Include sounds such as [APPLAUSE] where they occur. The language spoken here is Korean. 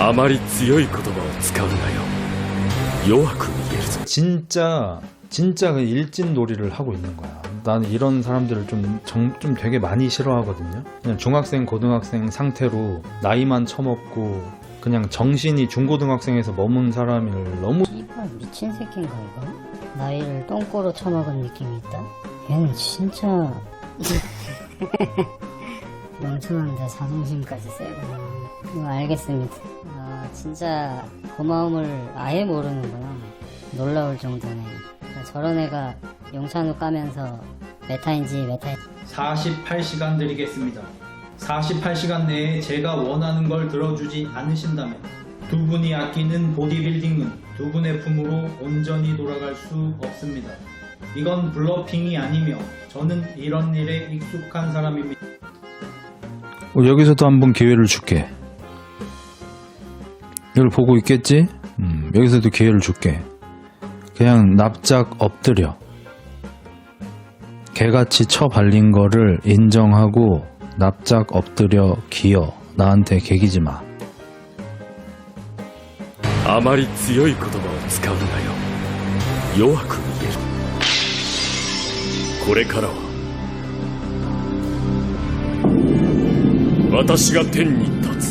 あまり強い言葉を使うなよ弱く見えるぞ 진짜 진짜 그 일진 놀이를 하고 있는 거야. 나는 이런 사람들을 좀, 정- 좀 되게 많이 싫어하거든요. 그냥 중학생, 고등학생 상태로 나이만 처먹고 그냥 정신이 중고등학생에서 머문 사람을 너무 이발 미친 새끼인가 이거? 나이를 똥꼬로 쳐먹은 느낌이 있다? 얘는 진짜 [LAUGHS] 멍청한데 자존심까지 세구나 이거 알겠습니다 아 진짜 고마움을 아예 모르는구나 놀라울 정도네 아, 저런 애가 용찬우 까면서 메타인지 메타 48시간 드리겠습니다. 48시간 내에 제가 원하는 걸 들어주지 않으신다면 두 분이 아끼는 보디빌딩은 두 분의 품으로 온전히 돌아갈 수 없습니다. 이건 블러핑이 아니며 저는 이런 일에 익숙한 사람입니다. 어, 여기서도 한번 기회를 줄게. 이걸 보고 있겠지? 음, 여기서도 기회를 줄게. 그냥 납작 엎드려. 개같이 쳐 발린 거를 인정하고 납작 엎드려 기어. 나한테 개기지 마. あまり強い言葉を使うなよ弱く見えるこれからは 私が天に立つ。